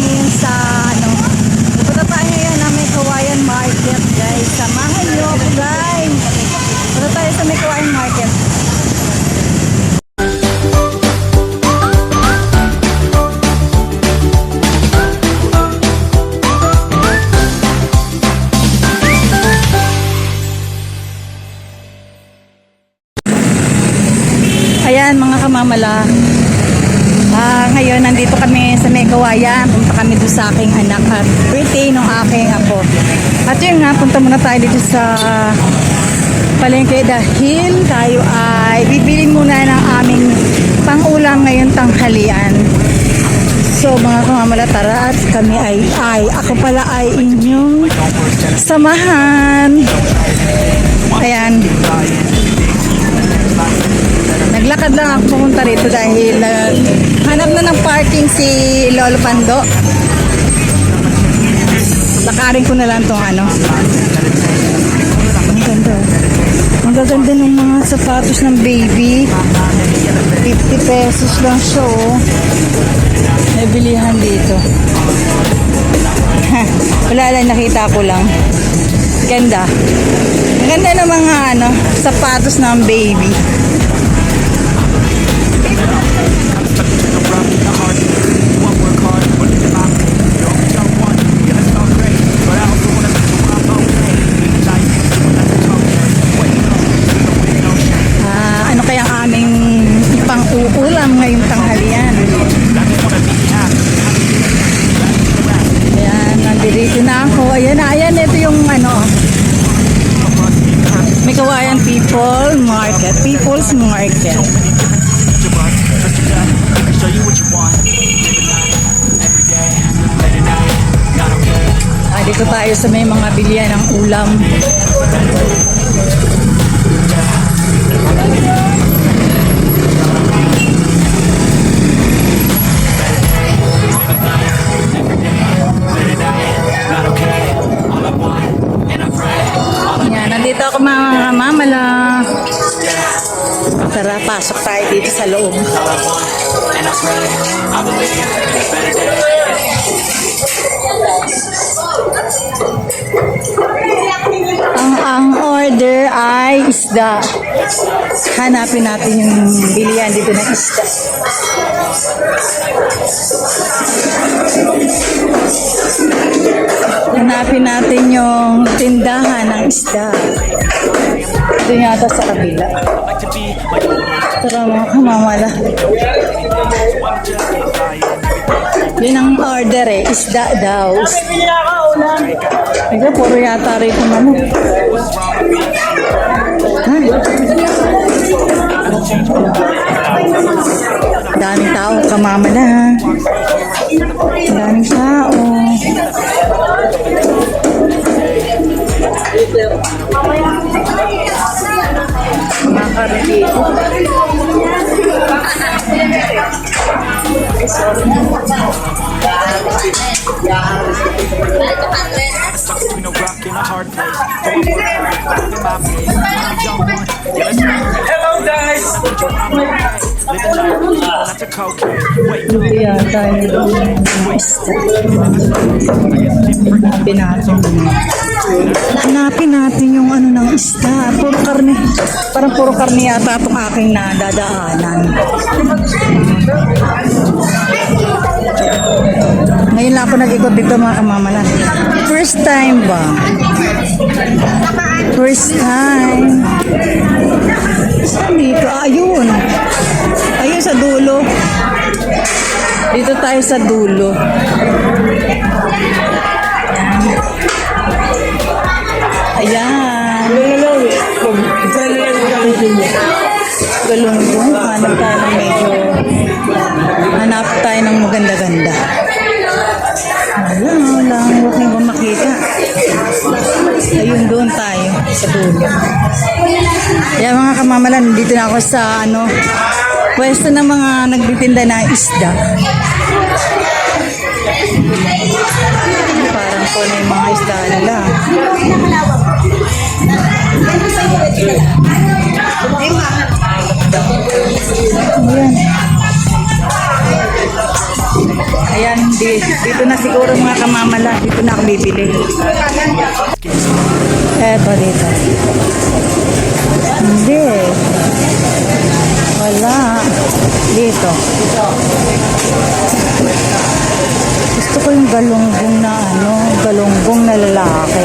ngayon sa ano. Pupunta tayo ngayon na may Kawayan Market guys. Samahan ako guys. Punta tayo sa may Kawayan Market. Ayan mga kamamala. Ah, ngayon nandito kami sa may kawayan. Punta kami doon sa aking anak at birthday ng aking apo. At yun nga, punta muna tayo dito sa palengke dahil tayo ay bibili muna ng aming pangulam ngayon tanghalian. So mga kamamala, tara at kami ay, ay, ako pala ay inyong samahan. Ayan. Naglakad lang ako pumunta rito dahil uh, parking si Lolo Pando. Lakarin ko na lang tong ano. Ang ganda. Ang gaganda ng mga sapatos ng baby. 50 pesos lang siya oh. May bilihan dito. Wala lang, nakita ko lang. Ganda. Ang ganda ng mga ano, sapatos ng baby. Ah, ano kaya ang aming ipang-uulam ngayong tanghalian? Ayan, nandito na ako. Ayan na, ayan, ito yung ano, may kawayan people market, people's market. Ah, dito tayo sa may mga bilihan ng ulam. Pasok tayo dito sa loob. Ang ang order ay isda. Hanapin natin yung bilihan dito ng isda. Hanapin natin yung tindahan ng isda. Ito yata sa kabila. Tara mga kamamala. Yun ang order eh. Isda daw. Ito, puro yata rin kung ano. Ha? Daming tao, kamamala. Daming tao. Stuck between a rock and a. Yeah. Hello, guys. Yung isda. Hanapin natin. Hanapin natin yung ano ng isda. Puro karne. Parang puro karne yata itong aking nadadaanan. Ngayon lang ako nag-ikot dito mga kamamalan. First time ba? First time. Dito? Ah, ayun. Ayun sa dulo. Dito tayo sa dulo. Kaya mga kamamalan, dito na ako sa ano, pwesto ng mga nagtitinda na isda. Parang ko na yung mga isda nila. Ayan. Ayan, di, dito na siguro mga kamamala. Dito na ako bibili. Eto dito. Hindi. Wala. Dito. Gusto ko yung galunggong na ano, galunggong na lalaki.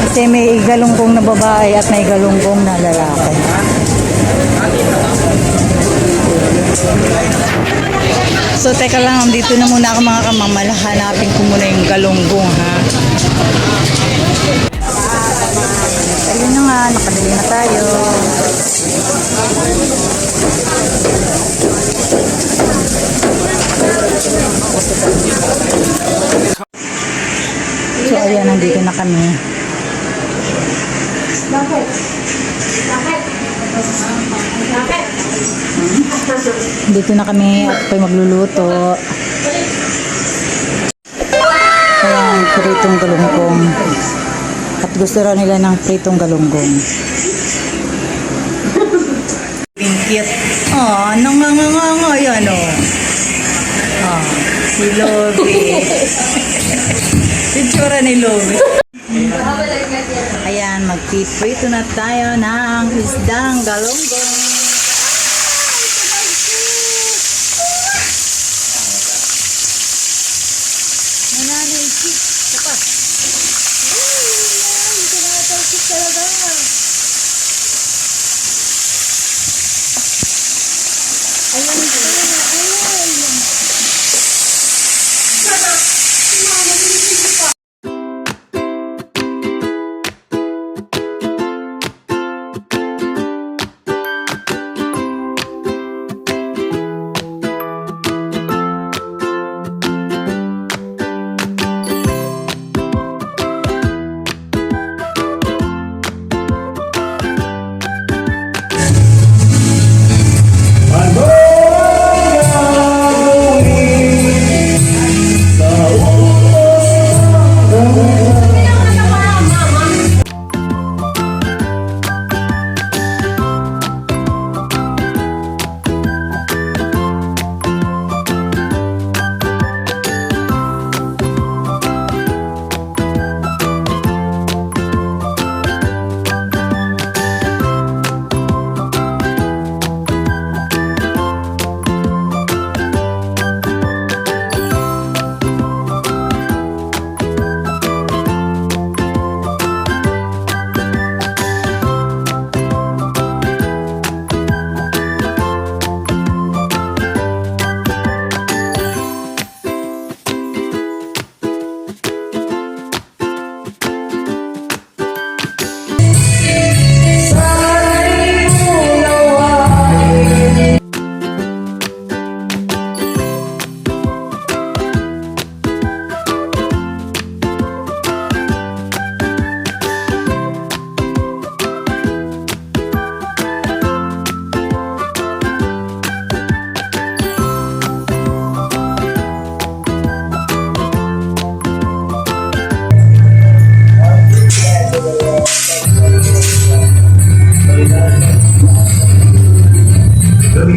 Kasi may galunggong na babae at may galunggong na lalaki. So, teka lang, dito na muna ako mga kamamala. Hanapin ko muna yung galunggong, ha? Ayun na nga, nakadali na tayo. So, ayan, nandito na kami. Dito na kami at ako'y magluluto. Ayan, pritong galunggong. At gusto raw nila ng pritong galunggong. Pinkit. Oh, nanganganga yan oh. Oh, si Lobe. Itsura ni Lobe. Ayan, magpiprito na tayo ng isdang. Ayan, ayan,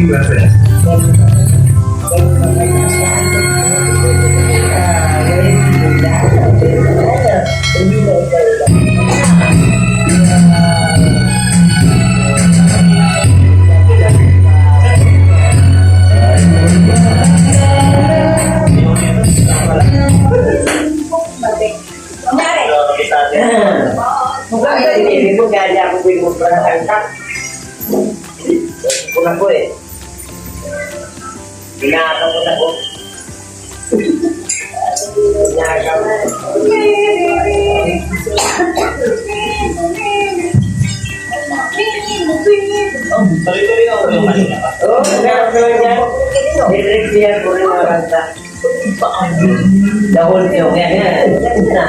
Hindi Binata ko na ko. Binata ko. Oh, binata ko yan. Direk siya ko rin mga kanta. Na.